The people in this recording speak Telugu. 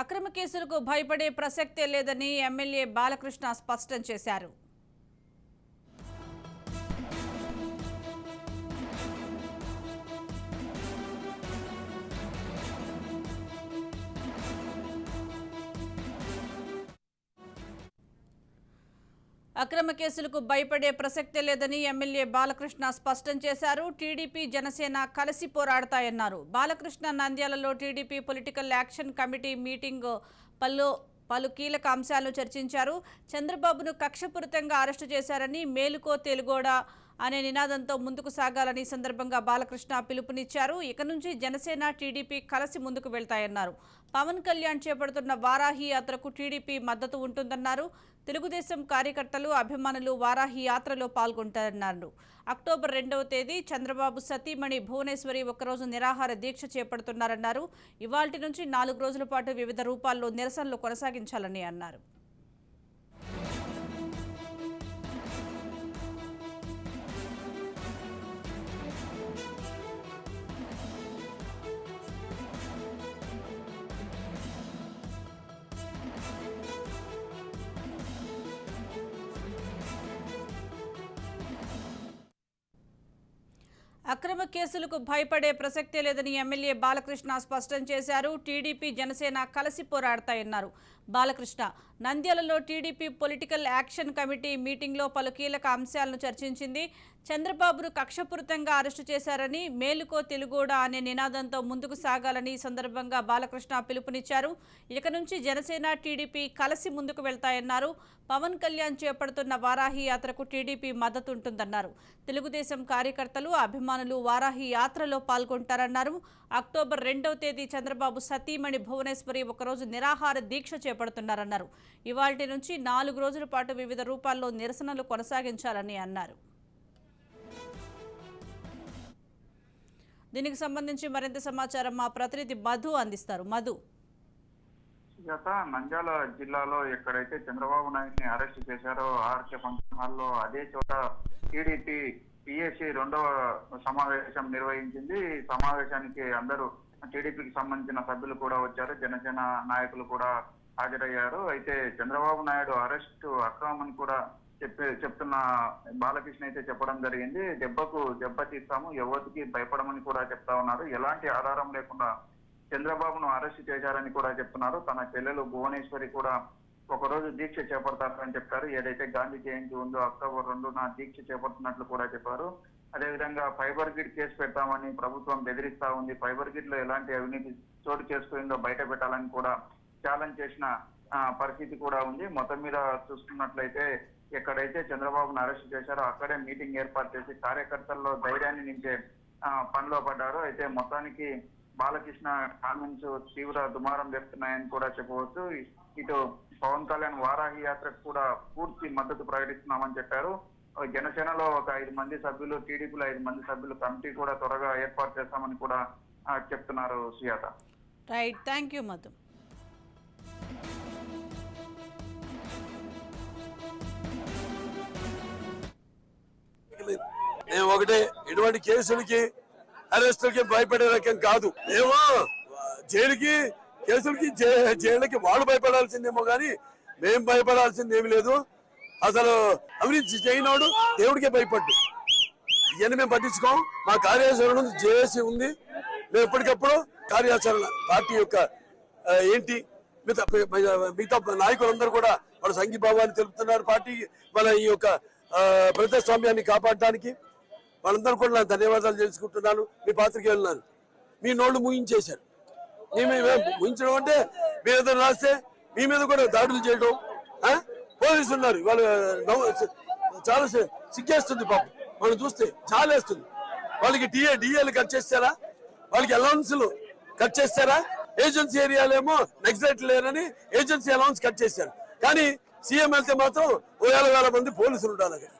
అక్రమ కేసులకు భయపడే ప్రసక్తే లేదని ఎమ్మెల్యే బాలకృష్ణ స్పష్టం చేశారు. అక్రమ కేసులకు భయపడే ప్రసక్తే లేదని ఎమ్మెల్యే బాలకృష్ణ స్పష్టం చేశారు. టీడీపీ జనసేన కలిసి పోరాడతాయన్నారు. బాలకృష్ణ నంద్యాలలో TDP political action committee meeting పలు పలు కీలక అంశాలను చర్చించారు. చంద్రబాబును కక్షపూరితంగా అరెస్టు చేశారని మేలుకో తెలుగోడా అనే నినాదంతో ముందుకు సాగాలని సందర్భంగా బాలకృష్ణ పిలుపునిచ్చారు. ఇక నుంచి జనసేన టీడీపీ కలిసి ముందుకు వెళ్తాయన్నారు. పవన్ కళ్యాణ్ చేపడుతున్న వారాహి యాత్రకు టీడీపీ మద్దతు ఉంటుందన్నారు. తెలుగుదేశం కార్యకర్తలు అభిమానులు వారాహి యాత్రలో పాల్గొంటారన్నారు. అక్టోబర్ రెండవ తేదీ చంద్రబాబు సతీమణి భువనేశ్వరి ఒకరోజు నిరాహార దీక్ష చేపడుతున్నారన్నారు. ఇవాల్టి నుంచి నాలుగు రోజుల పాటు వివిధ రూపాల్లో నిరసనలు కొనసాగించాలని అన్నారు. అక్రమ కేసులకు భయపడే ప్రసక్తే లేదని ఎమ్మెల్యే బాలకృష్ణ స్పష్టం చేశారు. టీడీపీ జనసేన కలిసి పోరాడతాయన్నారు. బాలకృష్ణ నంద్యాలలో టీడీపీ పొలిటికల్ యాక్షన్ కమిటీ మీటింగ్లో పలు కీలక అంశాలను చర్చించింది. చంద్రబాబును కక్షపూరితంగా అరెస్టు చేశారని మేలుకో తెలుగోడా అనే నినాదంతో ముందుకు సాగాలని ఈ సందర్భంగా బాలకృష్ణ పిలుపునిచ్చారు. ఇక నుంచి జనసేన టీడీపీ కలిసి ముందుకు వెళ్తాయన్నారు. పవన్ కళ్యాణ్ చేపడుతున్న వారాహి యాత్రకు టీడీపీ మద్దతు ఉంటుందన్నారు. తెలుగుదేశం కార్యకర్తలు అభిమానులు వారాహి యాత్రలో పాల్గొంటారన్నారు. అక్టోబర్ రెండవ తేదీ చంద్రబాబు సతీమణి భువనేశ్వరి ఒకరోజు నిరాహార దీక్ష చేపడుతున్నారన్నారు. ఇవాళ నుంచి నాలుగు రోజుల పాటు వివిధ రూపాల్లో నిరసనలు కొనసాగించాలని అన్నారు. దీనికి సంబంధించి మరింత సమాచారం మా ప్రతినిధి మధు అందిస్తారు. మధు. గత నంద్యాల జిల్లాలో ఎక్కడైతే చంద్రబాబు నాయుడిని అరెస్ట్ చేశారో ఆర్కే ఫంక్షన్ హాల్లో అదే చోట టీడీపీ పిఎస్సి రెండవ సమావేశం నిర్వహించింది. సమావేశానికి అందరూ టీడీపీకి సంబంధించిన సభ్యులు కూడా వచ్చారు. జనసేన నాయకులు కూడా హాజరయ్యారు. అయితే చంద్రబాబు నాయుడు అరెస్ట్ అక్రమని కూడా చెప్పే చెప్తున్న బాలకృష్ణ అయితే చెప్పడం జరిగింది. దెబ్బకు దెబ్బ తీస్తాము ఎవరికి భయపడమని కూడా చెప్తా ఉన్నారు. ఎలాంటి ఆధారం లేకుండా చంద్రబాబును అరెస్ట్ చేశారని కూడా చెప్తున్నారు. తన చెల్లెలు భువనేశ్వరి కూడా ఒకరోజు దీక్ష చేపడతారని చెప్పారు. ఏదైతే గాంధీ జయంతి ఉందో అక్టోబర్ రెండున దీక్ష చేపడుతున్నట్లు కూడా చెప్పారు. అదేవిధంగా ఫైబర్ గిడ్ కేసు పెడతామని ప్రభుత్వం బెదిరిస్తా ఉంది. ఫైబర్ గిడ్లో ఎలాంటి అవినీతి చోటు చేసుకుందో బయట పెట్టాలని కూడా ఛాలెంజ్ చేసిన పరిస్థితి కూడా ఉంది. మొత్తం మీద చూసుకున్నట్లయితే ఎక్కడైతే చంద్రబాబును అరెస్ట్ చేశారో అక్కడే మీటింగ్ ఏర్పాటు చేసి కార్యకర్తల్లో ధైర్యాన్ని నించే పనిలో పడ్డారు. అయితే మొత్తానికి బాలకృష్ణ కామెంట్స్ తీవ్ర దుమారం చెప్తున్నాయని కూడా చెప్పవచ్చు. ఇటు పవన్ కళ్యాణ్ వారాహి యాత్రకు కూడా పూర్తి మద్దతు ప్రకటిస్తున్నామని చెప్పారు. జనసేనలో ఒక ఐదు మంది సభ్యులు టీడీపీలో ఐదు మంది సభ్యులు కమిటీ కూడా త్వరగా ఏర్పాటు చేస్తామని కూడా ఆ, చెప్తున్నారు Sujatha. Right thank you Madhu. మేము ఒకటే ఇటువంటి కేసులకి అరెస్టులకి భయపడే రకం కాదు. మేము? జైలుకి కేసులకి జైళ్ళకి వాళ్ళు భయపడాల్సిందేమో కానీ మేము భయపడాల్సింది ఏమి లేదు. అసలు అవినీతి చేయనోడు దేవుడికే భయపడ్డు. ఇవన్నీ మేము పట్టించుకోం. మా కార్యాచరణ జేఏసీ ఉంది. మేము ఎప్పటికప్పుడు కార్యాచరణ పార్టీ యొక్క ఏంటి మిగతా మిగతా నాయకులందరూ కూడా వాళ్ళ సంఘీభావాన్ని తెలుపుతున్నారు పార్టీ మన ఈ యొక్క ప్రజాస్వామ్యాన్ని కాపాడడానికి వాళ్ళందరూ కూడా నా ధన్యవాదాలు తెలుసుకుంటున్నాను. మీ పాత్రకి వెళ్ళినారు. మీ నోళ్ళు ముగించేశారు మీ మీద ముగించడం అంటే మీ మీద రాస్తే మీ మీద కూడా దాడులు చేయడం పోలీసులు ఉన్నారు. వాళ్ళు చాలా సిగ్గేస్తుంది పాపం. మనం చూస్తే చాలేస్తుంది. వాళ్ళకి డిఏ డిఏలు కట్ చేస్తారా? వాళ్ళకి అలౌన్స్లు కట్ చేస్తారా? ఏజెన్సీ ఏరియాలేమో నెగ్జైట్ లేరని ఏజెన్సీ అలౌన్స్ కట్ చేశారు. కానీ సీఎం వెళ్తే మాత్రం ఓ వేల వేల మంది పోలీసులు ఉండాలి అక్కడ.